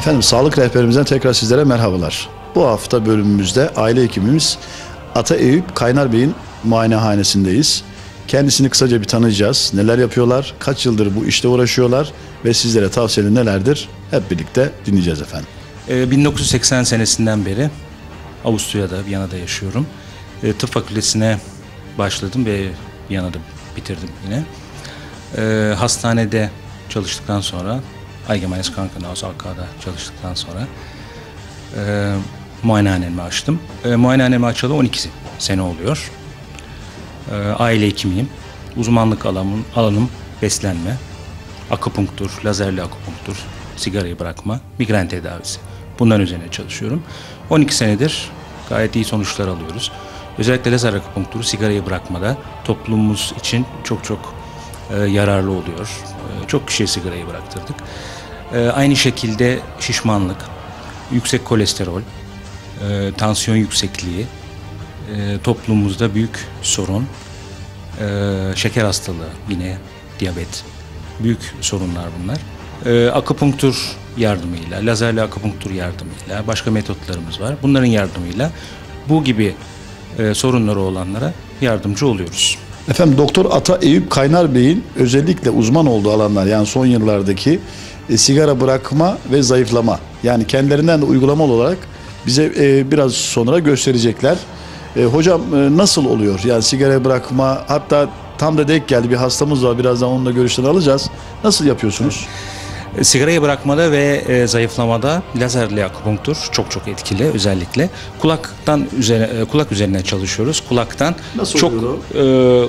Efendim sağlık rehberimizden tekrar sizlere merhabalar. Bu hafta bölümümüzde aile hekimimiz Ata Eyüp Kaynar Bey'in muayenehanesindeyiz. Kendisini kısaca bir tanıyacağız. Neler yapıyorlar, kaç yıldır bu işte uğraşıyorlar ve sizlere tavsiyeleri nelerdir? Hep birlikte dinleyeceğiz efendim. Ee, 1980 senesinden beri Avusturya'da, Viyana'da yaşıyorum. Ee, tıp fakültesine başladım ve Viyana'da bitirdim yine. Ee, hastanede çalıştıktan sonra, Allgemeines Krankenhaus AK'da çalıştıktan sonra e, muayenehanemi açtım. E, muayenehanemi açalı 12 sene oluyor. E, aile hekimiyim. Uzmanlık alanım, alanım beslenme, akupunktur, lazerli akupunktur, sigarayı bırakma, migren tedavisi. Bunların üzerine çalışıyorum. 12 senedir gayet iyi sonuçlar alıyoruz. Özellikle lazer akupunkturu sigarayı bırakmada toplumumuz için çok çok e, yararlı oluyor. E, çok kişiye sigarayı bıraktırdık. E, aynı şekilde şişmanlık, yüksek kolesterol, tansiyon yüksekliği toplumumuzda büyük sorun. Şeker hastalığı yine diyabet büyük sorunlar bunlar. Akupunktur yardımıyla, lazerli akupunktur yardımıyla, başka metotlarımız var. Bunların yardımıyla bu gibi e, sorunları olanlara yardımcı oluyoruz. Efendim Doktor Ata Eyüp Kaynar Bey'in özellikle uzman olduğu alanlar yani son yıllardaki e, sigara bırakma ve zayıflama yani kendilerinden de uygulamalı olarak bize e, biraz sonra gösterecekler. E, hocam e, nasıl oluyor? Yani sigara bırakma hatta tam da denk geldi bir hastamız var birazdan onunla görüşlerini alacağız. Nasıl yapıyorsunuz? E, Sigarayı bırakmada ve e, zayıflamada lazerli akupunktur çok çok etkili özellikle. Kulaktan üzerine e, kulak üzerine çalışıyoruz. Kulaktan Nasıl çok e,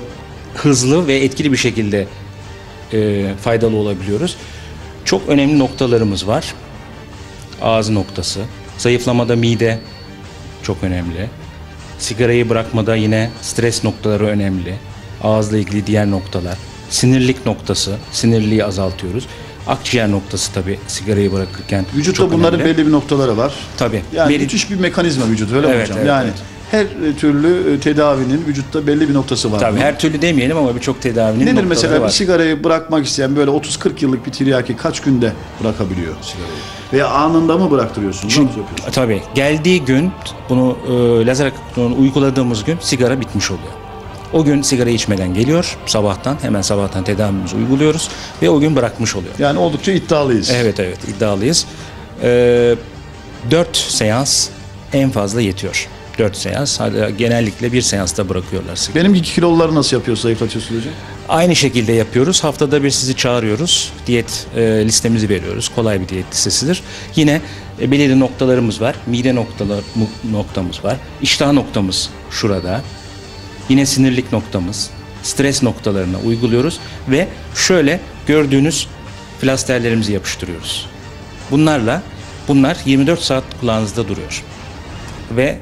hızlı ve etkili bir şekilde e, faydalı olabiliyoruz. Çok önemli noktalarımız var. Ağız noktası, zayıflamada mide çok önemli. Sigarayı bırakmada yine stres noktaları önemli. Ağızla ilgili diğer noktalar. Sinirlik noktası, sinirliği azaltıyoruz. Akciğer noktası tabii sigarayı bırakırken Vücutta bunların önemli. belli bir noktaları var. Tabii. Yani Meri- müthiş bir mekanizma vücut öyle mi Evet, hocam? evet, yani evet. her e, türlü e, tedavinin vücutta belli bir noktası var. Tabii her türlü demeyelim ama birçok tedavinin Nedir mesela var. bir sigarayı bırakmak isteyen böyle 30-40 yıllık bir tiryaki kaç günde bırakabiliyor sigarayı? Veya anında mı bıraktırıyorsunuz? Yapıyorsunuz? Tabii. Geldiği gün bunu e, lazer akupunkturunu uyguladığımız gün sigara bitmiş oluyor. O gün sigara içmeden geliyor sabahtan hemen sabahtan tedavimizi uyguluyoruz ve o gün bırakmış oluyor. Yani oldukça iddialıyız. Evet evet iddialıyız. E, 4 seans en fazla yetiyor. 4 seans. Hadi genellikle bir seansta bırakıyorlar sigara. Benim iki kiloları nasıl yapıyorsunuz, zayıflatıyorsunuz hocam? Aynı şekilde yapıyoruz. Haftada bir sizi çağırıyoruz. Diyet e, listemizi veriyoruz. Kolay bir diyet listesidir. Yine e, belirli noktalarımız var. Mide noktalar, noktamız var. İştah noktamız şurada. Yine sinirlik noktamız. Stres noktalarına uyguluyoruz. Ve şöyle gördüğünüz plasterlerimizi yapıştırıyoruz. Bunlarla bunlar 24 saat kulağınızda duruyor. Ve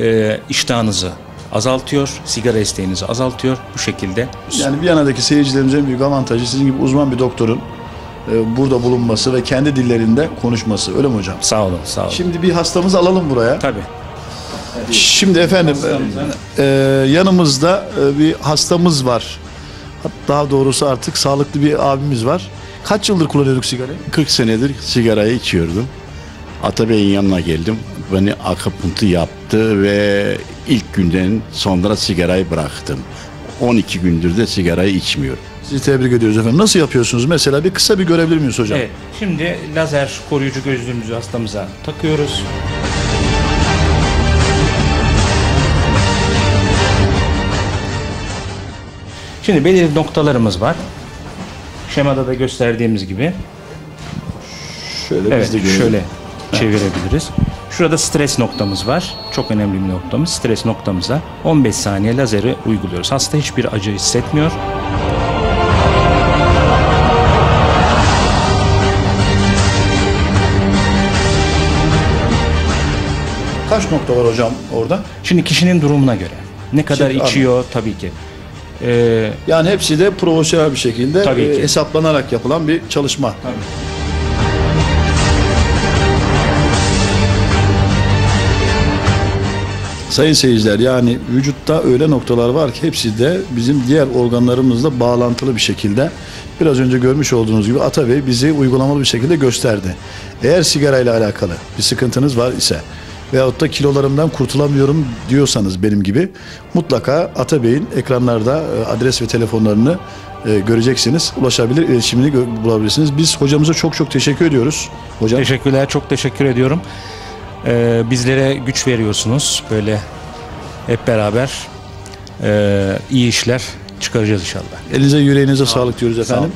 e, iştahınızı azaltıyor, sigara isteğinizi azaltıyor. Bu şekilde Yani Viyana'daki seyircilerimizin en büyük avantajı sizin gibi uzman bir doktorun e, burada bulunması ve kendi dillerinde konuşması. Öyle mi hocam? Sağ olun, sağ olun. Şimdi bir hastamızı alalım buraya. Tabii. Şimdi efendim e, yanımızda e, bir hastamız var. Daha doğrusu artık sağlıklı bir abimiz var. Kaç yıldır kullanıyorduk sigarayı? 40 senedir sigarayı içiyordum. Atabey'in yanına geldim. Beni akupunktur yaptı ve ilk günden sonra sigarayı bıraktım. 12 gündür de sigarayı içmiyorum. Sizi tebrik ediyoruz efendim. Nasıl yapıyorsunuz? Mesela bir kısa bir görebilir miyiz hocam? Evet. Şimdi lazer koruyucu gözlüğümüzü hastamıza takıyoruz. Şimdi belirli noktalarımız var. Şemada da gösterdiğimiz gibi. Şöyle Evet, biz de görelim. şöyle çevirebiliriz. Şurada stres noktamız var. Çok önemli bir noktamız. Stres noktamıza 15 saniye lazeri uyguluyoruz. Hasta hiçbir acı hissetmiyor. Kaç nokta var hocam orada? Şimdi kişinin durumuna göre. Ne kadar Şimdi içiyor tabii ki. Ee, Yani hepsi de profesyonel bir şekilde Tabii e, hesaplanarak yapılan bir çalışma. Sayın seyirciler yani vücutta öyle noktalar var ki hepsi de bizim diğer organlarımızla bağlantılı bir şekilde biraz önce görmüş olduğunuz gibi Ata Bey bizi uygulamalı bir şekilde gösterdi. Eğer sigarayla alakalı bir sıkıntınız var ise veyahut da kilolarımdan kurtulamıyorum diyorsanız benim gibi mutlaka Atabey'in ekranlarda e, adres ve telefonlarını e, göreceksiniz. Ulaşabilir, iletişimini bulabilirsiniz. Biz hocamıza çok çok teşekkür ediyoruz. Hocam Teşekkürler, çok teşekkür ediyorum. Ee, bizlere güç veriyorsunuz. Böyle hep beraber e, iyi işler çıkaracağız inşallah. elinize yüreğinize sağlık diyoruz efendim.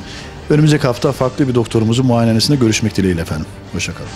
Önümüzdeki hafta farklı bir doktorumuzun muayenehanesinde görüşmek dileğiyle efendim. Hoşçakalın.